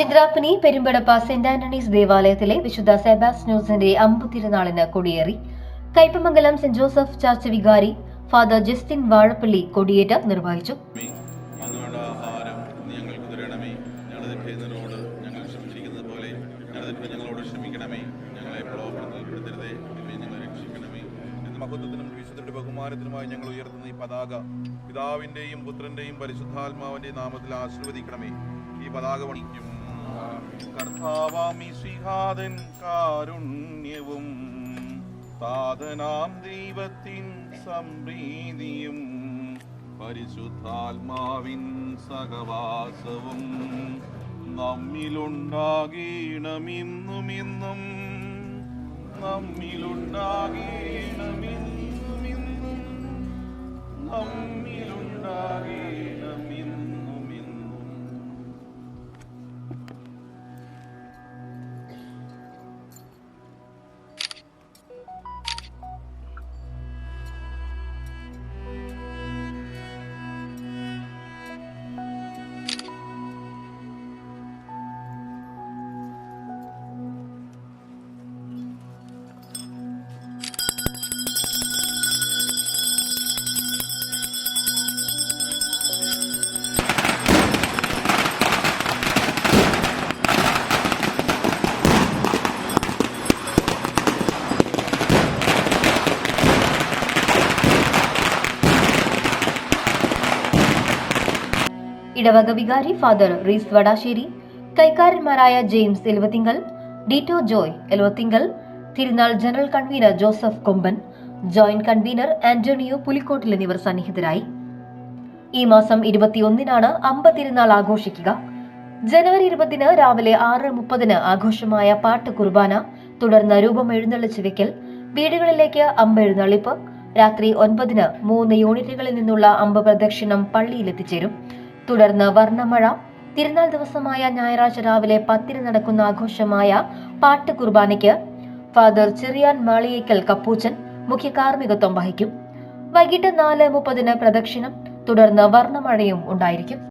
ചിത്രാപ്പനി Perumpadappa saint Antony's ദേവാലയത്തിലെ വിശുദ്ധ സെബാസ്നോസിന്റെ ന്യൂസിന്റെ തിരുനാളിന് കൊടിയേറി. കൈപ്പമംഗലം സെന്റ് ജോസഫ് ചർച്ച് വികാരി ഫാദർ ജസ്റ്റിൻ വാഴപ്പള്ളി കൊടിയേറ്റ നിർവഹിച്ചു. രക്ഷിക്കണമേ. ബഹുമാനത്തിനുമായി ഞങ്ങൾ ഉയർത്തുന്ന ഈ പതാക പിതാവിന്റെയും പുത്രന്റെയും പരിശുദ്ധാത്മാവിന്റെയും നാമത്തിൽ ആശീർവദിക്കണമേ. ഈ പതാക വണിക്കും കർത്താവാമി ശ്രീഹാദൻ കാരുണ്യവും താതനാം ദൈവത്തിൻ സംപ്രീതിയും പരിശുദ്ധാത്മാവിൻ സഹവാസവും നമ്മിലുണ്ടാകീണമിന്നും ഇന്നും നമ്മിലുണ്ടാകീണമിന്നും ഇടവക വികാരി ഫാദർ റീസ് വടാശ്ശേരി കൈക്കാരന്മാരായ ജെയിംസ് എലുവത്തിങ്കൽ ഡീറ്റോ ജോയ് എലുവത്തിങ്കൽ തിരുനാൾ general convener Joseph Komban joint convener Antonio Pulikottil എന്നിവർ സന്നിഹിതരായി. ഈ മാസം ഇരുപത്തിയൊന്നിനാണ് അമ്പ തിരുനാൾ ആഘോഷിക്കുക. ജനുവരി ഇരുപതിന് രാവിലെ ആറ് മുപ്പതിന് ആഘോഷമായ പാട്ട് കുർബാന തുടർന്ന് രൂപം എഴുന്നള്ളിച്ച് വെക്കൽ വീടുകളിലേക്ക് അമ്പ എഴുന്നള്ളിപ്പ് രാത്രി ഒൻപതിന് മൂന്ന് യൂണിറ്റുകളിൽ നിന്നുള്ള അമ്പ പ്രദക്ഷിണം പള്ളിയിലെത്തിച്ചേരും. തുടർന്ന് വർണമഴ. തിരുനാൾ ദിവസമായ ഞായറാഴ്ച രാവിലെ പത്തിന് നടക്കുന്ന ആഘോഷമായ പാട്ട് കുർബാനയ്ക്ക് ഫാദർ ചെറിയാൻ മാളിയേക്കൽ കപ്പൂച്ചൻ മുഖ്യ കാർമ്മികത്വം വഹിക്കും. വൈകിട്ട് നാല് മുപ്പതിന് പ്രദക്ഷിണം. തുടർന്ന് വർണമഴയും ഉണ്ടായിരിക്കും.